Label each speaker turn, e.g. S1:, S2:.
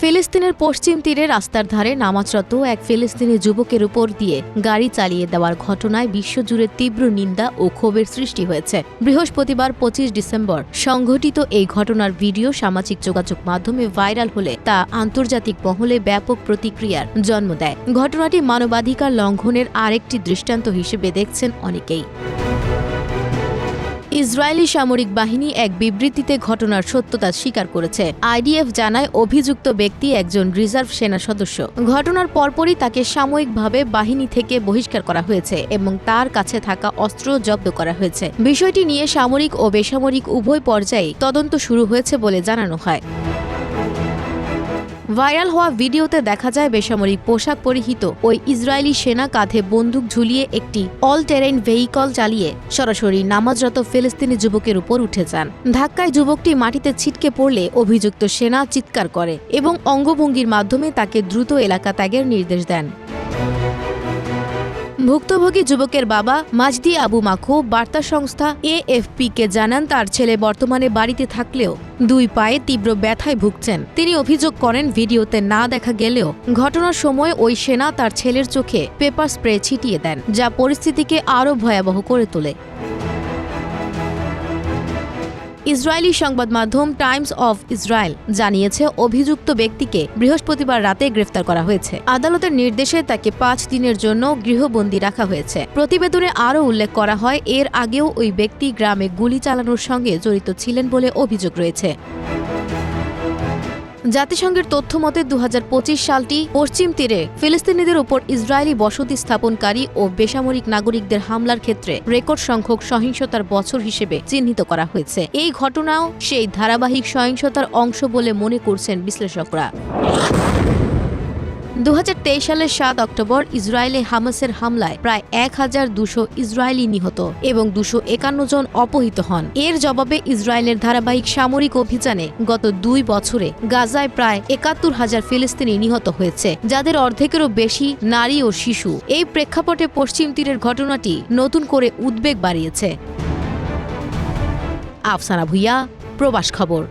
S1: ফিলিস্তিনের পশ্চিম তীরে রাস্তার ধারে নামাজরত এক ফিলিস্তিনি যুবকের উপর দিয়ে গাড়ি চালিয়ে দেওয়ার ঘটনায় বিশ্বজুড়ে তীব্র নিন্দা ও ক্ষোভের সৃষ্টি হয়েছে। বৃহস্পতিবার পঁচিশ ডিসেম্বর সংঘটিত এই ঘটনার ভিডিও সামাজিক যোগাযোগ মাধ্যমে ভাইরাল হলে তা আন্তর্জাতিক মহলে ব্যাপক প্রতিক্রিয়ার জন্ম দেয়। ঘটনাটি মানবাধিকার লঙ্ঘনের আরেকটি দৃষ্টান্ত হিসেবে দেখছেন অনেকেই। ইসরায়েলি সামরিক বাহিনী এক বিবৃতিতে ঘটনার সত্যতা স্বীকার করেছে। আইডিএফ জানায়, অভিযুক্ত ব্যক্তি একজন রিজার্ভ সেনা সদস্য। ঘটনার পরপরই তাকে সাময়িকভাবে বাহিনী থেকে বহিষ্কার করা হয়েছে এবং তার কাছে থাকা অস্ত্র জব্দ করা হয়েছে। বিষয়টি নিয়ে সামরিক ও বেসামরিক উভয় পর্যায়ে তদন্ত শুরু হয়েছে বলে জানানো হয়। ভাইরাল হওয়া ভিডিওতে দেখা যায় বেসামরিক পোশাক পরিহিত ওই ইসরায়েলি সেনা কাঁধে বন্দুক ঝুলিয়ে একটি অল টেরেন ভেহিকল চালিয়ে সরাসরি নামাজরত ফিলিস্তিনি যুবকের উপর উঠে যান। ধাক্কায় যুবকটি মাটিতে ছিটকে পড়লে অভিযুক্ত সেনা চিৎকার করে এবং অঙ্গভঙ্গির মাধ্যমে তাকে দ্রুত এলাকা ত্যাগের নির্দেশ দেন। ভুক্তভোগী যুবকের বাবা মাজদি আবু মাখো বার্তা সংস্থা এএফপিকে জানান, তার ছেলে বর্তমানে বাড়িতে থাকলেও দুই পায়ে তীব্র ব্যথায় ভুগছেন। তিনি অভিযোগ করেন, ভিডিওতে না দেখা গেলেও ঘটনার সময় ওই সেনা তার ছেলের চোখে পেপার স্প্রে ছিটিয়ে দেন, যা পরিস্থিতিকে আরও ভয়াবহ করে তোলে। ইসরায়েলি সংবাদ মাধ্যম টাইমস অফ ইসরায়েল জানিয়েছে, অভিযুক্ত ব্যক্তিকে বৃহস্পতিবার রাতে গ্রেফতার করা হয়েছে। আদালতের নির্দেশে তাকে পাঁচ দিনের জন্য গৃহবন্দী রাখা হয়েছে। প্রতিবেদনে আরও উল্লেখ করা হয়, এর আগেও ওই ব্যক্তি গ্রামে গুলি চালানোর সঙ্গে জড়িত ছিলেন বলে অভিযোগ রয়েছে। জাতিসংঘের তথ্য মতে দু সালটি পশ্চিম তীরে ফিলিস্তিনিদের উপর ইসরায়েলি বসতি স্থাপনকারী ও বেসামরিক নাগরিকদের হামলার ক্ষেত্রে রেকর্ড সংখ্যক সহিংসতার বছর হিসেবে চিহ্নিত করা হয়েছে। এই ঘটনাও সেই ধারাবাহিক সহিংসতার অংশ বলে মনে করছেন বিশ্লেষকরা। দু হাজার তেইশ সালের সাত অক্টোবর ইসরায়েলে হামাসের হামলায় প্রায় এক হাজার দুশো ইসরায়েলি নিহত এবং দুশো একান্ন জন অপহৃত হন। এর জবাবে ইসরায়েলের ধারাবাহিক সামরিক অভিযানে গত দুই বছরে গাজায় প্রায় একাত্তর হাজার ফিলিস্তিনি নিহত হয়েছে, যাদের অর্ধেকেরও বেশি নারী ও শিশু। এই প্রেক্ষাপটে পশ্চিম তীরের ঘটনাটি নতুন করে উদ্বেগ বাড়িয়েছে। আফসানা ভুইয়া, প্রবাস খবর।